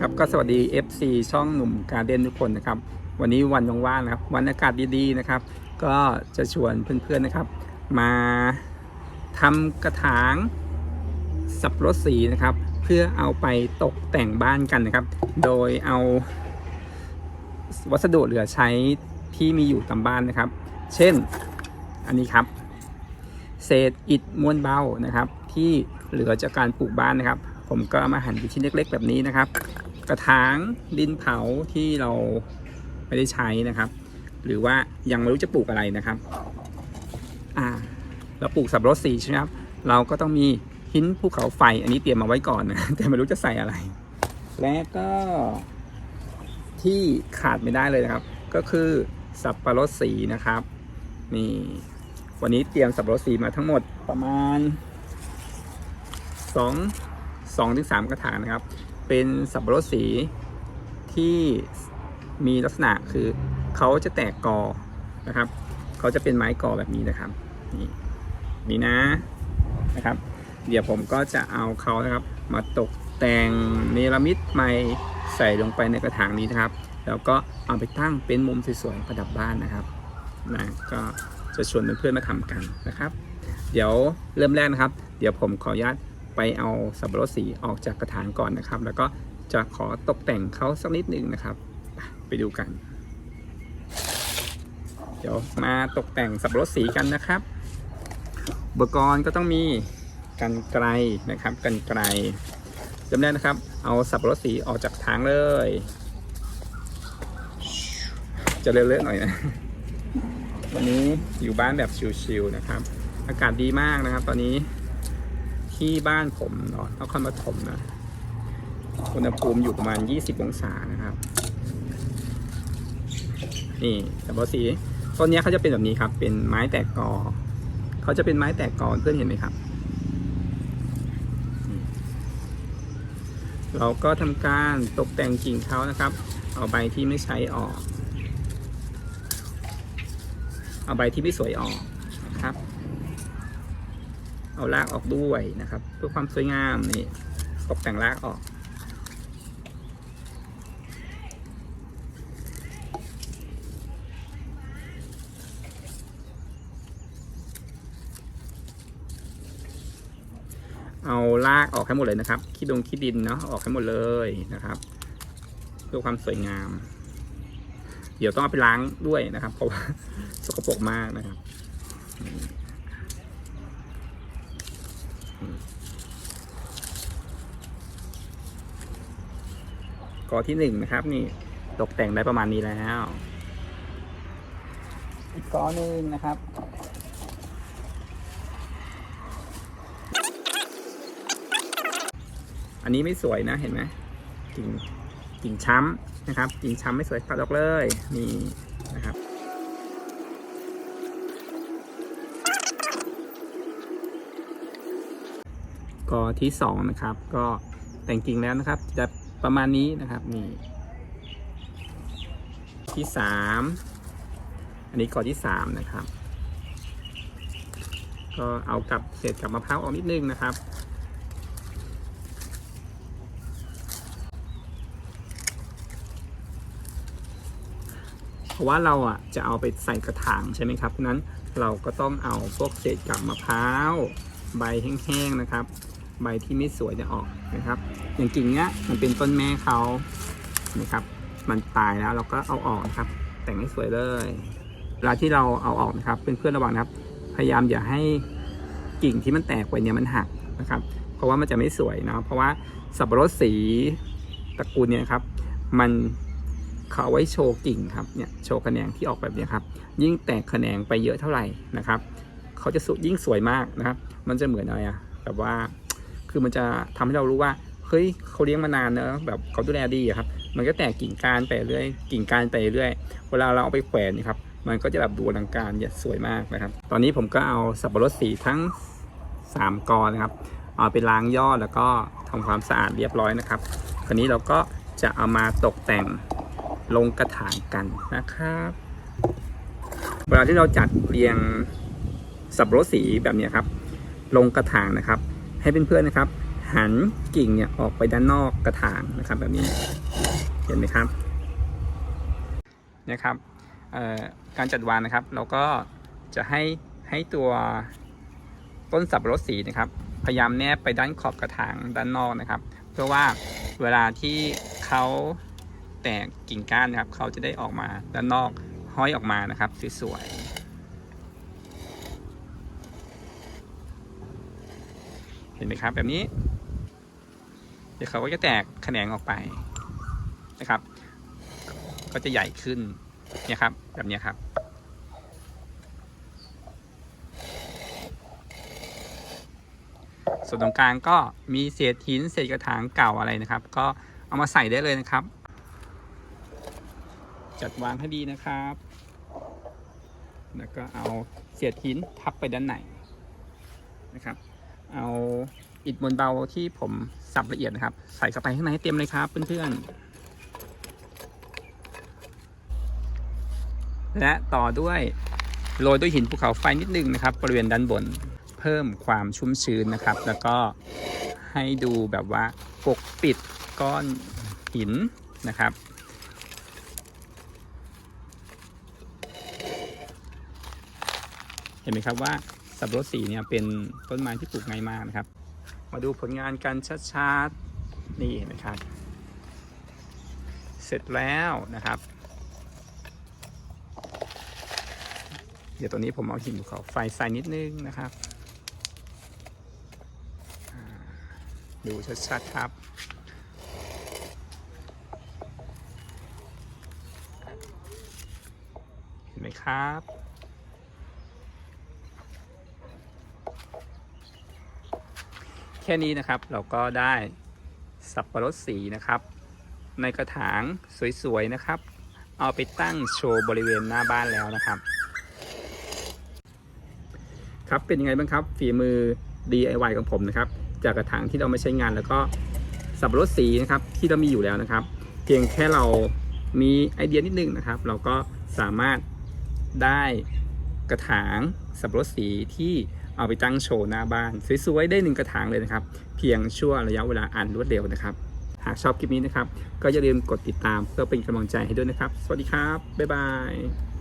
ครับก็สวัสดี FC ช่องหนุ่มการเดนทุกคนนะครับ วันนี้วันว่างๆนะครับวันอากาศดีๆนะครับ ก็จะชวนเพื่อนๆนะครับ มาทำกระถางสับรดสีนะครับ เพื่อเอาไปตกแต่งบ้านกันนะครับ โดยเอาวัสดุเหลือใช้ที่มีอยู่ตามบ้านนะครับ เช่นอันนี้ครับ เศษอิฐมวลเบานะครับ ที่เหลือจากการปลูกบ้านนะครับ ผมก็มาหั่นเป็นชิ้นเล็ก ๆ แบบนี้นะครับ ระถางดินเผาที่เราไม่ได้ใช้นะครับ หรือว่ายังไม่รู้จะปลูกอะไรนะครับอ่าเราปลูกสับปะรดสีใช่ไหมครับเราก็ต้องมีหินภูเขาไฟอันนี้เตรียมมาไว้ก่อนนะแต่ไม่รู้จะใส่อะไร และก็ที่ขาดไม่ได้เลยนะครับ ก็คือสับปะรดสีนะครับ นี่ วันนี้เตรียมสับปะรดสีมาทั้งหมดประมาณสองสองถึงสามกระถางนะครับ เป็นสับปะรดสีที่มีลักษณะคือเขาจะแตกกอนะครับเขาจะเป็นไม้กอแบบนี้นะครับ นี่นี่นะนะครับ เดี๋ยวผมก็จะเอาเขานะครับ มาตกแต่งเนรมิตใหม่ใส่ลงไปในกระถางนี้นะครับ แล้วก็เอาไปตั้งเป็นมุมสวยๆประดับบ้านนะครับนะก็จะชวนเพื่อนๆมาทำกันนะครับ เดี๋ยวเริ่มแรกนะครับ เดี๋ยวผมขออนุญาต ไปเอาสับปะรดสีออกจากกระถางก่อนนะครับ แล้วก็จะขอตกแต่งเขาสักนิดหนึ่งนะครับ ไปดูกัน เดี๋ยวมาตกแต่งสับปะรดสีกันนะครับ อุปกรณ์ก็ต้องมีกันไกลนะครับกันไกลจำได้นะครับ เอาสับปะรดสีออกจากทางเลย จะเร็วๆหน่อยนะ วันนี้อยู่บ้านแบบชิลๆนะครับ อากาศดีมากนะครับ ตอนนี้ ที่บ้านผมเนาะนครปฐมนะอุณหภูมิอยู่ประมาณ 20 องศานะครับ นี่สับปะรดสีต้นนี้เขาจะเป็นแบบนี้ครับ เป็นไม้แตกกอเขาจะเป็นไม้แตกกอเพื่อนเห็นไหมครับ เราก็ทำการตกแต่งกิ่งเขานะครับ เอาใบที่ไม่ใช้ออก เอาใบที่ไม่สวยออกนะครับ เอารากออกด้วยนะครับ เพื่อความสวยงามนี่ตกแต่งรากออก เอารากออกให้หมดเลยนะครับขี้ดงขี้ดินเนาะออกให้หมดเลยนะครับ เพื่อความสวยงาม เดี๋ยวต้องเอาไปล้างด้วยนะครับ เพราะว่าสกปรกมากนะครับ กอที่หนึ่งนะครับ นี่ตกแต่งได้ประมาณนี้แล้ว อีกกอหนึ่งนะครับอันนี้ไม่สวยนะเห็นไหมกิ่งกิ่งช้ำนะครับ กิ่งช้ำไม่สวยตัดออกเลยนี่นะครับ กอที่สองนะครับ ก็แต่งกิ่งแล้วนะครับจะ ประมาณนี้นะครับนี่ที่สามอันนี้กอที่สามนะครับ ก็เอากับเศษกับมะพร้าวออกนิดนึงนะครับเพราะว่าเราอะจะเอาไปใส่กระถางใช่ไหมครับนั้นเราก็ต้องเอาพวกเศษกับมะพร้าวใบแห้งๆนะครับ ใบที่ไม่สวยจะออกนะครับ อย่างกิ่งเนี้ยมันเป็นต้นแม่เขานะครับ มันตายแล้วเราก็เอาออกนะครับ แต่งให้สวยเลยเวลาที่เราเอาออกนะครับเพื่อนๆระวังนะครับ พยายามอย่าให้กิ่งที่มันแตกไปเนี่ยมันหักนะครับ เพราะว่ามันจะไม่สวยเนาะเพราะว่าสับปะรดสีตระกูลเนี่ยครับมันเขาไว้โชว์กิ่งครับเนี่ยโชว์แขนงที่ออกแบบเนี้ยครับ ยิ่งแตกแขนงไปเยอะเท่าไหร่นะครับ เขาจะสุยิ่งสวยมากนะครับ มันจะเหมือนอะไรอะแบบว่า คือมันจะทำให้เรารู้ว่าเฮ้ยเขาเลี้ยงมานานเนอะแบบเขาดูแลดีอะครับ มันก็แตกกิ่งก้านไปเรื่อยกิ่งก้านไปเรื่อยเวลาเราเอาไปแขวนนี่ครับมันก็จะแบบดูอลังการเนี่ยสวยมากนะครับ ตอนนี้ผมก็เอาสับปะรดสีทั้ง 3กอนะครับเอาไปล้างยอดแล้วก็ทำความสะอาดเรียบร้อยนะครับ คราวนี้เราก็จะเอามาตกแต่งลงกระถางกันนะครับ เวลาที่เราจัดเรียงสับปะรดสีแบบนี้ครับ ลงกระถางนะครับ ให้เพื่อนๆนะครับ หันกิ่งเนี่ยออกไปด้านนอกกระถางนะครับ แบบนี้เห็นไหมครับนี่ยครับการจัดวางนะครับ เราก็จะให้ให้ตัวต้นสับปะรดสีนะครับ พยายามแนบไปด้านขอบกระถางด้านนอกนะครับ เพื่อว่าเวลาที่เขาแตกกิ่งก้านนะครับ เขาจะได้ออกมาด้านนอกห้อยออกมานะครับสวยๆ ห็นไหมครับแบบนี้ เดี๋ยวเขาก็จะแตกแขนงออกไปนะครับ ก็จะใหญ่ขึ้นเนี่ยครับ แบบนี้ครับ ส่วนตรงกลางก็มีเศษหินเศษกระถางเก่าอะไรนะครับ ก็เอามาใส่ได้เลยนะครับ จัดวางให้ดีนะครับ แล้วก็เอาเศษหินทับไปด้านในนะครับ เอาอิฐมวลเบาที่ผมสับละเอียดนะครับ ใส่เข้าไปข้างในให้เต็มเลยครับเพื่อนๆและต่อด้วยโรยด้วยหินภูเขาไฟนิดนึงนะครับบริเวณด้านบนเพิ่มความชุ่มชื้นนะครับ แล้วก็ให้ดูแบบว่าปกปิดก้อนหินนะครับ เห็นไหมครับว่า สับปะรดสีเนี่ยเป็นต้นไม้ที่ปลูกง่ายมากนะครับ มาดูผลงานกันชัดๆนี่เห็นไหมครับ เสร็จแล้วนะครับ เดี๋ยวตัวนี้ผมเอาหินภูเขาไฟใส่นิดนึงนะครับ ดูชัดๆครับเห็นไหมครับ แค่นี้นะครับเราก็ได้สับปะรดสีนะครับ ในกระถางสวยๆนะครับ เอาไปตั้งโชว์บริเวณหน้าบ้านแล้วนะครับ ครับเป็นยังไงบ้างครับฝีมือ DIY ของผมนะครับ จากกระถางที่เราไม่ใช้งานแล้วก็สับปะรดสีนะครับที่เรามีอยู่แล้วนะครับ เพียงแค่เรามีไอเดียนิดนึงนะครับ เราก็สามารถได้กระถางสับปะรดสีที่ เอาไปตั้งโชว์หน้าบ้านสวยๆได้หนึ่งกระถางเลยนะครับ เพียงชั่วระยะเวลาอันรวดเร็วนะครับ หากชอบคลิปนี้นะครับ ก็อย่าลืมกดติดตามเพื่อเป็นกำลังใจให้ด้วยนะครับ สวัสดีครับ บ๊ายบาย